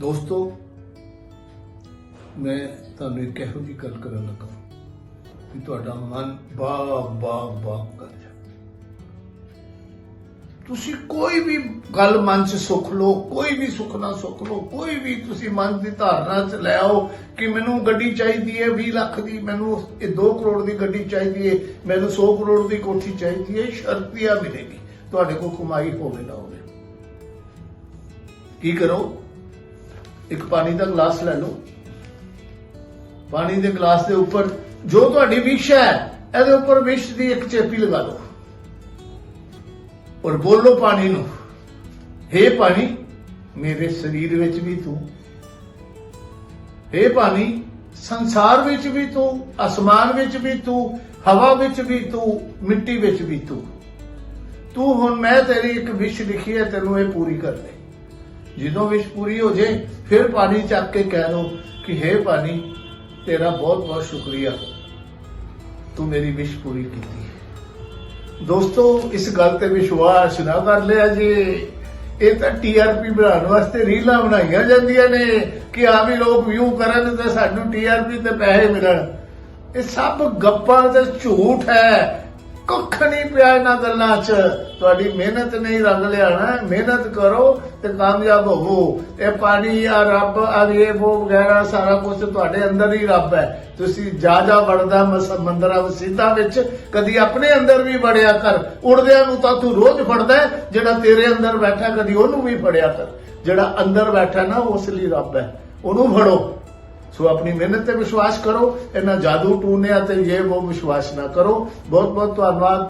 ਦੋਸਤੋ, ਮੈਂ ਤੁਹਾਨੂੰ ਇੱਕ ਇਹੋ ਜਿਹੀ ਗੱਲ ਕਰਨ ਲੱਗਾ ਕਿ ਤੁਹਾਡਾ ਮਨ ਬਾਗ ਬਾਗ ਬਾਗ ਕਰ ਜਾ ਤੁਸੀਂ ਕੋਈ ਵੀ ਗੱਲ ਮਨ 'ਚ ਸੁੱਖ ਲਓ, ਕੋਈ ਵੀ ਸੁਖਨਾ ਸੁੱਖ ਲਓ, ਕੋਈ ਵੀ ਤੁਸੀਂ ਮਨ ਦੀ ਧਾਰਨਾ 'ਚ ਲੈ ਆਓ ਕਿ ਮੈਨੂੰ ਗੱਡੀ ਚਾਹੀਦੀ ਹੈ 20 ਲੱਖ ਦੀ, ਮੈਨੂੰ ਇਹ 2 ਕਰੋੜ ਦੀ ਗੱਡੀ ਚਾਹੀਦੀ ਹੈ, ਮੈਨੂੰ 100 ਕਰੋੜ ਦੀ ਕੋਠੀ ਚਾਹੀਦੀ ਹੈ ਸ਼ਰਤੀਆ ਮਿਲੇਗੀ। ਤੁਹਾਡੇ ਕੋਲ ਕਮਾਈ ਹੋਵੇ ਨਾ ਹੋਵੇ। ਕੀ ਕਰੋ? ਇੱਕ ਪਾਣੀ ਦਾ ਗਲਾਸ ਲੈ ਲਓ। ਪਾਣੀ ਦੇ ਗਲਾਸ ਦੇ ਉੱਪਰ ਜੋ ਤੁਹਾਡੀ ਵਿਸ਼ ਹੈ, ਇਹਦੇ ਉੱਪਰ ਵਿਸ਼ ਦੀ ਇੱਕ ਚੇਪੀ ਲਗਾ ਲਓ। ਔਰ ਬੋਲੋ ਪਾਣੀ ਨੂੰ हे ਪਾਣੀ, ਮੇਰੇ ਸਰੀਰ ਵਿੱਚ ਵੀ ਤੂੰ। हे ਪਾਣੀ, ਸੰਸਾਰ ਵਿੱਚ ਵੀ ਤੂੰ, ਅਸਮਾਨ ਵਿੱਚ ਵੀ ਤੂੰ, ਹਵਾ ਵਿੱਚ ਵੀ ਤੂੰ, ਮਿੱਟੀ ਵਿੱਚ ਵੀ ਤੂੰ। ਤੂੰ ਹੁਣ ਮੈਂ ਤੇਰੀ ਇੱਕ ਵਿਸ਼ ਲਿਖੀ ਹੈ, ਤੈਨੂੰ ਇਹ ਪੂਰੀ ਕਰ ਦੇ ਜਦੋਂ ਵਿਸ਼ ਪੂਰੀ ਹੋ ਜੇ, ਫਿਰ ਪਾਣੀ ਚੱਕ ਕੇ ਕਹਿ ਦੋ ਕਿ हे ਪਾਣੀ, ਤੇਰਾ ਬਹੁਤ ਬਹੁਤ ਸ਼ੁਕਰੀਆ। ਤੂੰ ਮੇਰੀ ਵਿਸ਼ ਪੂਰੀ ਕੀਤੀ ਦੋਸਤੋ, ਇਸ ਗੱਲ ਤੇ ਵਿਸ਼ਵਾਸ ਨਾ ਕਰ ਲਿਆ ਜੇ। ਇਹ ਤਾਂ ਟੀਆਰਪੀ ਬਣਾਉਣ ਵਾਸਤੇ ਰੀਲਾਂ ਬਣਾਈਆਂ ਜਾਂਦੀਆਂ ਨੇ ਕਿ ਆ ਵੀ ਲੋਕ ਵਿਊ ਕਰਨ ਤੇ ਸਾਨੂੰ ਟੀਆਰਪੀ ਤੇ ਪੈਸੇ ਮਿਲਣ। ਇਹ ਸਭ ਗੱਪਾਂ ਤੇ ਝੂਠ ਹੈ। ਕੁੱਖ ਨਹੀਂ ਪਿਆ ਇਹਨਾਂ ਗੱਲਾਂ 'ਚ। ਤੁਹਾਡੀ ਮਿਹਨਤ ਨਹੀਂ ਰੰਗ ਲਿਆਣਾ, ਮਿਹਨਤ ਕਰੋ ਤੇ ਕਾਮਯਾਬ ਹੋਵੋ। ਇਹ ਪਾਣੀ ਆ ਰੱਬ, ਆ ਇਹ ਉਹ ਵਗੈਰਾ ਸਾਰਾ ਕੁਝ ਤੁਹਾਡੇ ਅੰਦਰ ਹੀ ਰੱਬ ਹੈ। ਤੁਸੀਂ ਜਾ ਜਾ ਵੜਦਾ ਮ- ਸਮੁੰਦਰਾਂ ਵਸੀਤਾ ਵਿੱਚ, ਕਦੀ ਆਪਣੇ ਅੰਦਰ ਵੀ ਵੜਿਆ ਕਰ। ਉੜਦਿਆਂ ਨੂੰ ਤਾਂ ਤੂੰ ਰੋਜ਼ ਫੜਦਾ ਜਿਹੜਾ ਤੇਰੇ ਅੰਦਰ ਬੈਠਾ, ਕਦੀ ਉਹਨੂੰ ਵੀ ਫੜਿਆ ਕਰ। ਜਿਹੜਾ ਅੰਦਰ ਬੈਠਾ ਨਾ, ਉਸ ਲਈ ਰੱਬ ਹੈ। ਉਹਨੂੰ ਫੜੋ। ਸੋ ਆਪਣੀ ਮਿਹਨਤ ਤੇ ਵਿਸ਼ਵਾਸ ਕਰੋ ਇਹਨਾਂ ਜਾਦੂ ਟੂਨਿਆਂ ਤੇ ਇਹ ਉਹ ਵਿਸ਼ਵਾਸ ਨਾ ਕਰੋ ਬਹੁਤ ਬਹੁਤ ਧੰਨਵਾਦ